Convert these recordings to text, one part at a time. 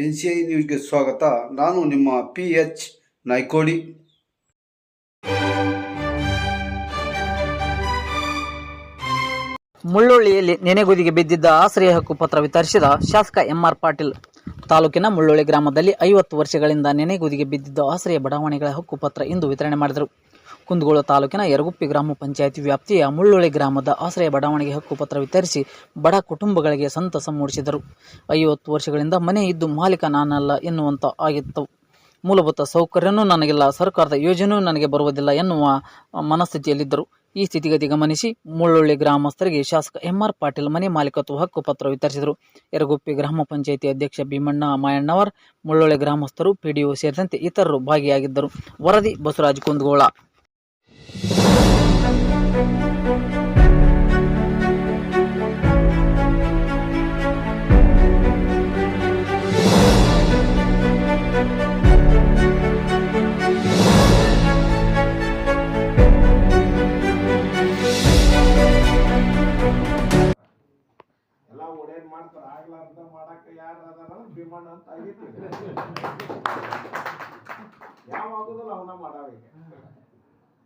N C I ನ್ಯೂಸ್ಗೆ ಸ್ವಾಗತ. ನಾನು ನಿಮ್ಮ ಪಿ ಎಚ್ ನಾಯ್ಕೋಡಿ. ಮುಳ್ಳೊಳ್ಳಿಯಲ್ಲಿ ನೆನೆಗುದಿಗೆ ಬಿದ್ದಿದ್ದ ಆಶ್ರಯ ಹಕ್ಕು ಪತ್ರ ವಿತರಿಸಿದ ಶಾಸಕ ಎಂಆರ್ ಪಾಟೀಲ್. ತಾಲೂಕಿನ ಮುಳ್ಳೊಳ್ಳಿ ಗ್ರಾಮದಲ್ಲಿ ಐವತ್ತು ವರ್ಷಗಳಿಂದ ನೆನೆಗುದಿಗೆ ಬಿದ್ದಿದ್ದ ಆಶ್ರಯ ಬಡಾವಣೆಗಳ ಹಕ್ಕು ಪತ್ರ ಇಂದು ವಿತರಣೆ ಮಾಡಿದರು. ಕುಂದಗೋಳ ತಾಲೂಕಿನ ಯರಗುಪ್ಪಿ ಗ್ರಾಮ ಪಂಚಾಯಿತಿ ವ್ಯಾಪ್ತಿಯ ಮುಳ್ಳೊಳ್ಳಿ ಗ್ರಾಮದ ಆಶ್ರಯ ಬಡಾವಣೆಗೆ ಹಕ್ಕು ಪತ್ರ ವಿತರಿಸಿ ಬಡ ಕುಟುಂಬಗಳಿಗೆ ಸಂತಸ ಮೂಡಿಸಿದರು. ಐವತ್ತು ವರ್ಷಗಳಿಂದ ಮನೆ ಇದ್ದು ಮಾಲೀಕ ನಾನಲ್ಲ ಎನ್ನುವಂತ ಆಗಿತ್ತು. ಮೂಲಭೂತ ಸೌಕರ್ಯನೂ ನನಗಿಲ್ಲ, ಸರ್ಕಾರದ ಯೋಜನೆಯೂ ನನಗೆ ಬರುವುದಿಲ್ಲ ಎನ್ನುವ ಮನಸ್ಥಿತಿಯಲ್ಲಿದ್ದರು. ಈ ಸ್ಥಿತಿಗತಿ ಗಮನಿಸಿ ಮುಳ್ಳೊಳ್ಳಿ ಗ್ರಾಮಸ್ಥರಿಗೆ ಶಾಸಕ ಎಂಆರ್ ಪಾಟೀಲ್ ಮನೆ ಮಾಲೀಕತ್ವ ಹಕ್ಕು ಪತ್ರ ವಿತರಿಸಿದರು. ಯರಗುಪ್ಪಿ ಗ್ರಾಮ ಪಂಚಾಯಿತಿ ಅಧ್ಯಕ್ಷ ಭೀಮಣ್ಣ ಮಾಯಣ್ಣವರ್, ಮುಳ್ಳೊಳ್ಳಿ ಗ್ರಾಮಸ್ಥರು, ಪಿಡಿಒ ಸೇರಿದಂತೆ ಇತರರು ಭಾಗಿಯಾಗಿದ್ದರು. ವರದಿ ಬಸವರಾಜ್ ಕುಂದಗೋಳ. ಮಾಡ್ತಾರ ಮಾಡಕ್ಕೆ ಮಾಡಾಕ ಯಾರು ಅದಾರ ಭೀಮಣ್ಣ ಅಂತ ಆಗಿತ್ತು. ಯಾವ ಆಗುದಿಲ್ಲ ಅವನ ಮಾಡಾವ ಈಗ.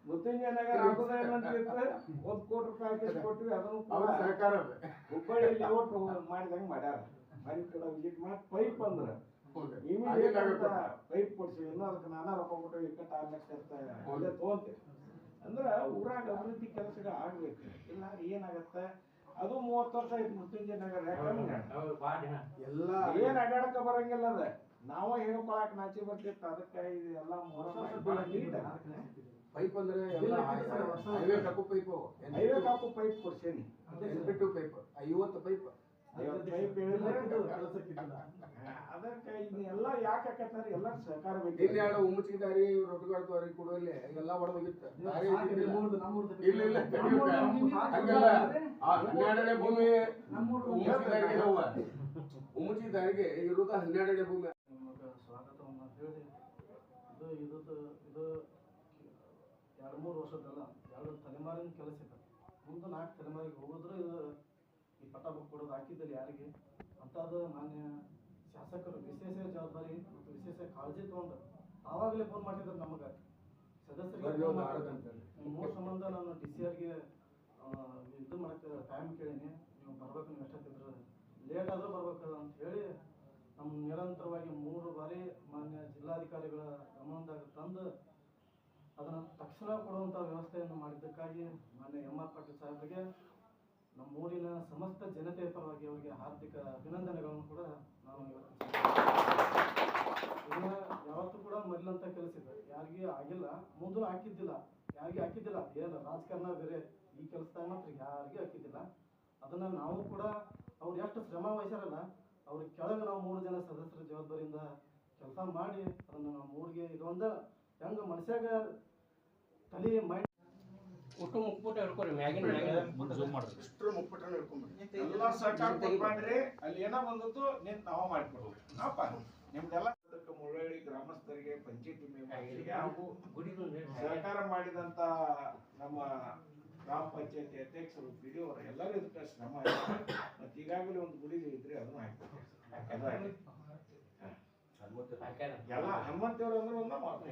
ಮುತ್ತಿಂಜನಗರ ಆಗುದ ಏನಂತಿತ್ತು ಒಂದ್ ಕೋಟಿ ರೂಪಾಯಿ ಹಾಕಿ ಕೊಟ್ವಿ ಅದನ್ನು ಕೂಡ ಸರ್ಕಾರ ಹುಬ್ಬಳ್ಳಿ ಲೇಔಟ್ ಮಾಡಿದಂಗೆ ಮಾಡ್ಯಾರ. ಮನೆ ಕಡೆ ವಿಸಿಟ್ ಮಾಡಿ ಪೈಪ್ ಅಂದ್ರ. ಇಮಿಡಿಯೇಟ್ ಪೈಪ್ ಕೊಡ್ಸಿವಿ ಇನ್ನೂ ಅದಕ್ಕೆ ನಾನಾ ರೊಕ್ಕ ಕೊಟ್ಟು ಇಕ್ಕಟ್ಟ ಆರ್ ಲಕ್ಷ ತಗೊಂತೀವಿ. ಅಂದ್ರ ಊರಾಗ ಅಭಿವೃದ್ಧಿ ಕೆಲಸಗಳು ಆಗ್ಬೇಕು. ಇಲ್ಲ ಏನಾಗತ್ತ? ಅದು ಮೂವತ್ತು ವರ್ಷ ಆಯ್ತು ನಗರ ಯಾಕಂದ್ರೆ ಎಲ್ಲ ಏನ್ ಅಡ್ಯಾಡಕ ಬರಂಗಿಲ್ಲ ಅದ. ನಾವ ಹೇಳ್ಕೊಳಕ್ ನಾಚಿ ಬರ್ತಿತ್ತು. ಅದಕ್ಕೆ ಇದೆಲ್ಲ ಪೈಪ್ ಅಂದ್ರೆ ಎಲ್ಲ ಹೈವೇ ಕಪ್ಪು ಪೈಪ್. ಹೈವೇ ಪೈಪ್ ಕೊಡ್ಸೇನಿ ಬಿಟ್ಟು ಪೈಪ್ ಐವತ್ತು ಪೈಪ್ ಐವತ್ತು ಪೈಪ್ ಅದಕ್ಕೆ ಇದೆಲ್ಲ ಯಾಕೆ ಎಲ್ಲ ಸಹಕಾರ ಬೇಕು ಉಮ್ಮಚಿಗೆ ದಾರಿ ರೊಟ್ಟುಗಾಡ ದಾರಿ ಕೊಡುವಲ್ಲಿ ಎಲ್ಲ ದಾರಿ ಇಲ್ಲ ಇಲ್ಲ ಹಂಗಲ್ಲ. ಆ ಹನ್ನೆರಡನೇ ಭೂಮಿ ಉಮ್ಮಚಿ ದಾರಿಗೆ ಉಮ್ಮಚಿ ದಾರಿಗೆ ಹನ್ನೆರಡನೇ ಭೂಮಿ. ಸ್ವಾಗತವನ್ನು ಹೇಳಿ. ಇದು ಇದು ಇದು ಎರಡು ಮೂರು ವರ್ಷದಲ್ಲ ಎರಡು ತಲೆಮಾರಿನ ಕೆಲಸ ಇದೆ. ಮುಂದೆ ನಾಲ್ಕು ತಲೆಮಾರಿಗೆ ಹೋಗಿದ್ರೆ ಇದು ಈ ಪಟ್ಟ ಬುಕ್ ಕೊಡೋದು ಹಾಕಿದ್ದಲ್ಲಿ ಯಾರಿಗೆ? ಅಂಥದ್ದು ಮಾನ್ಯ ಶಾಸಕರು ವಿಶೇಷ ಜವಾಬ್ದಾರಿ ಮತ್ತು ವಿಶೇಷ ಕಾಳಜಿ ತಗೊಂಡು ಆವಾಗಲೇ ಫೋನ್ ಮಾಡಿದ್ರು ನಮಗೆ. ಸದಸ್ಯರಿಗೆ. ಮೂರು ಸಂಬಂಧ ನಾನು ಡಿ ಸಿ ಆರ್ಗೆ ಇದು ಮಾಡಕ್ಕೆ ಟೈಮ್ ಕೇಳೀನಿ. ನೀವು ಬರ್ಬೇಕು ನೀವು ಎಷ್ಟೊತ್ತಿದ್ರು ಲೇಟ್ ಆದರೂ ಬರ್ಬೇಕು ಅಂತ ಹೇಳಿ ನಮ್ಮ ನಿರಂತರವಾಗಿ ಮೂರು ಬಾರಿ ಮಾನ್ಯ ಜಿಲ್ಲಾಧಿಕಾರಿಗಳ ಗಮನದಾಗ ತಂದು ಅದನ್ನು ತಕ್ಷಣ ಕೊಡುವಂಥ ವ್ಯವಸ್ಥೆಯನ್ನು ಮಾಡಿದ್ದಕ್ಕಾಗಿ ಮಾನ್ಯ ಎಂ ಆರ್ ಪಾಟೀಲ್ ಸಾಹೇಬರಿಗೆ ಸಮಸ್ತ ಜನತೆಯ ಪರವಾಗಿ ಅವರಿಗೆ ಹಾರ್ದಿಕ ಅಭಿನಂದನೆಗಳನ್ನು ಕೂಡ ನಾನು ಯಾವತ್ತೂ ಕೂಡ ಮೊದಲಂತ ಕೆಲಸ ಯಾರಿಗೆ ಆಗಿಲ್ಲ, ಮುಂದೂ ಹಾಕಿದ್ದಿಲ್ಲ, ಯಾರಿಗೆ ಹಾಕಿದ್ದಿಲ್ಲ. ಏನು ರಾಜಕಾರಣ, ಬೇರೆ ಈ ಕೆಲಸದಾಗ ಮಾತ್ರ ಯಾರಿಗೆ ಹಾಕಿದ್ದಿಲ್ಲ. ಅದನ್ನ ನಾವು ಕೂಡ ಅವ್ರು ಎಷ್ಟು ಶ್ರಮ ವಹಿಸ್ಯಾರಲ್ಲ ಅವ್ರ ಕೆಳಗೆ ನಾವು ಮೂರು ಜನ ಸದಸ್ಯರ ಜವಾಬ್ದಾರಿಯಿಂದ ಕೆಲಸ ಮಾಡಿ, ಅದನ್ನ ನಾವು ಊರಿಗೆ ಇದೊಂದ ಹೆಂಗ ಮನುಷ್ಯಾಗ ತಲೆ ಮೈಂಡ್ ಒಟ್ಟು ಮುಕ್ಬಿಟ್ಟು ಹೇಳ್ಕೊರಿ ಮ್ಯಾಗಿನ ಮ್ಯಾಗಿನ ಇಷ್ಟರ ಮುಪ್ಪಟ್ಟ ಹಿಡ್ಕೊಂಡ್ಬಿಡಿ ಎಲ್ಲ ಕೊಟ್ಕೊಂಡ್ರಿ ಅಲ್ಲಿ ಏನೋ ಬಂದದ್ದು ನಿಂತ ನಾವ ಮಾಡ್ಕೊಡ್ಬೇಕು. ನಾವಪ್ಪ ನಿಮ್ದೆಲ್ಲ ಅದಕ್ಕೆ ಮುಳ್ಳಳ್ಳಿ ಗ್ರಾಮಸ್ಥರಿಗೆ ಪಂಚಾಯತಿ ಮೆಂಬರ್ಗಳಿಗೆ ಹಾಗೂ ಸಹಕಾರ ಮಾಡಿದಂತ ನಮ್ಮ ಗ್ರಾಮ ಪಂಚಾಯತಿ ಅಧ್ಯಕ್ಷರು ಬಿ ಡಿ ಅವರು ಎಲ್ಲರೂ ಇದಕ್ಕೆ ಶ್ರಮ ಮತ್ತೆ ಈಗಾಗಲೇ ಒಂದು ಗುಡಿ ಇದ್ರೆ ಅದನ್ನು ಹಾಕ್ಬೇಕು. ಎಲ್ಲ ಹನುಮಂತೇವ್ರು ಅಂದ್ರೆ ಒಂದ ಮಾತು.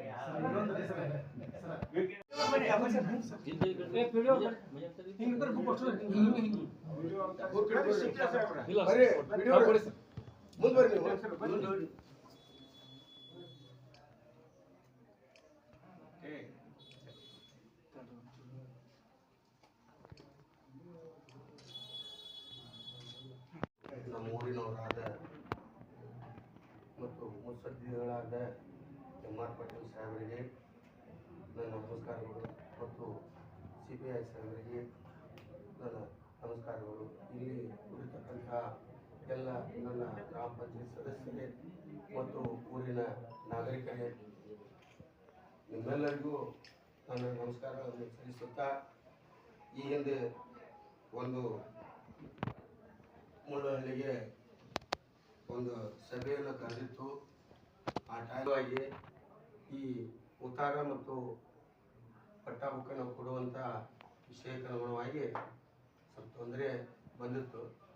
ನಮ್ಮ ಊರಿನವರಾದ ಮತ್ತು ಮುತ್ಸದ್ದಿಗಳಾದ ಎಂ ಆರ್ ಪಾಟೀಲ್ ಸಾಹೇಬರಿಗೆ ನನ್ನ ನಮಸ್ಕಾರಗಳು ಮತ್ತು ಸಿ ಬಿ ಐ ಸಾಹೇಬರಿಗೆ ನನ್ನ ನಮಸ್ಕಾರಗಳು. ಇಲ್ಲಿ ಕುಳಿತಕ್ಕಂತಹ ಎಲ್ಲ ನನ್ನ ಗ್ರಾಮ ಪಂಚಾಯತ್ ಸದಸ್ಯರೇ ಮತ್ತು ಊರಿನ ನಾಗರಿಕರೇ, ನಿಮ್ಮೆಲ್ಲರಿಗೂ ನನ್ನ ನಮಸ್ಕಾರಗಳನ್ನು ಸಲ್ಲಿಸುತ್ತಾ ಈ ಹಿಂದೆ ಒಂದು ಮುಳ್ಳಹಳ್ಳಿಗೆ ಒಂದು ಸಭೆಯನ್ನು ಕರೆದಿತ್ತು. ಆ ಟೈಮಾಗಿ ಈ ಉತ್ತಾರ ಮತ್ತು ಪಟ್ಟಾಬುಕ್ಕನ್ನು ಕೊಡುವಂಥ ವಿಷಯಕ್ಕೆ ಅನುಗುಣವಾಗಿ ಸ್ವಲ್ಪ ತೊಂದರೆ ಬಂದಿತ್ತು.